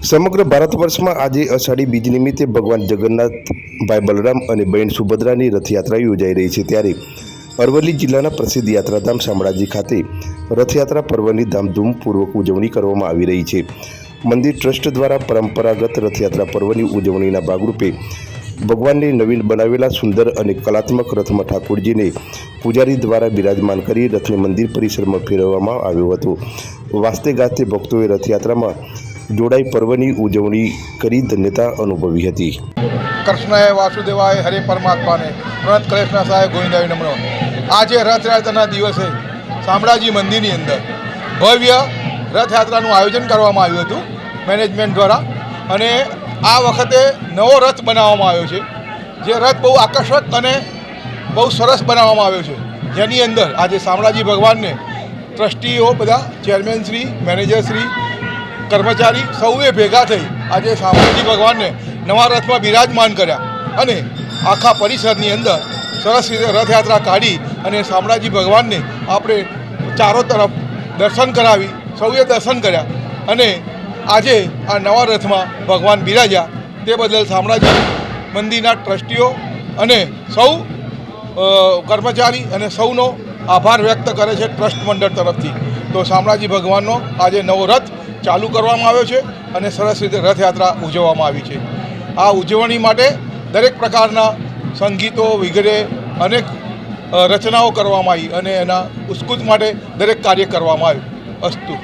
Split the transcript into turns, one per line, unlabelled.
સમગ્ર ભારત વર્ષમાં આજે અષાઢી બીજ નિમિત્તે ભગવાન જગન્નાથ, ભાઈ બલરામ અને બહેન સુભદ્રાની રથયાત્રા યોજાઈ રહી છે ત્યારે અરવલ્લી જિલ્લાના પ્રસિદ્ધ યાત્રાધામ શામળાજી ખાતે રથયાત્રા પર્વની ધામધૂમપૂર્વક ઉજવણી કરવામાં આવી રહી છે. મંદિર ટ્રસ્ટ દ્વારા પરંપરાગત રથયાત્રા પર્વની ઉજવણીના ભાગરૂપે ભગવાનને નવીન બનાવેલા સુંદર અને કલાત્મક રથમાં ઠાકોરજીને પૂજારી દ્વારા બિરાજમાન કરી રથને મંદિર પરિસરમાં ફેરવવામાં આવ્યો હતો. વાસ્તે ગાસ્તે ભક્તોએ રથયાત્રામાં જોડાઈ પર્વની ઉજવણી કરી ધન્યતા અનુભવી હતી.
કૃષ્ણએ વાસુદેવાય હરે પરમાત્માને પ્રણત કલેશના સહાય ગોવિંદાય નમનો આજે રથયાત્રાના દિવસે શામળાજી મંદિરની અંદર ભવ્ય રથયાત્રાનું આયોજન કરવામાં આવ્યું હતું મેનેજમેન્ટ દ્વારા અને આ વખતે નવો રથ બનાવવામાં આવ્યો છે. જે રથ બહુ આકર્ષક અને બહુ સરસ બનાવવામાં આવ્યો છે. જેની અંદર આજે શામળાજી ભગવાનને ટ્રસ્ટીઓ બધા ચેરમેનશ્રી મેનેજરશ્રી કર્મચારી સૌએ ભેગા થઈ આજે શામળાજી ભગવાનને નવા રથમાં બિરાજમાન કર્યા અને આખા પરિસરની અંદર સરસ રીતે રથયાત્રા કાઢી અને શામળાજી ભગવાનને આપણે ચારો તરફ દર્શન કરાવી, સૌએ દર્શન કર્યા અને આજે આ નવા રથમાં ભગવાન બિરાજ્યા. તે બદલ શામળાજી મંદિરના ટ્રસ્ટીઓ અને સૌ કર્મચારી અને સૌનો આભાર વ્યક્ત કરે છે ટ્રસ્ટ મંડળ તરફથી. તો શામળાજી ભગવાનનો આજે નવો રથ ચાલુ કરવામાં આવ્યો છે અને સરસ રીતે રથયાત્રા ઉજવવામાં આવી છે. આ ઉજવણી માટે દરેક પ્રકારના સંગીતો વગેરે અનેક રચનાઓ કરવામાં આવી અને એના ઉસ્કૂત માટે દરેક કાર્ય કરવામાં આવ્યું. અસ્તુ.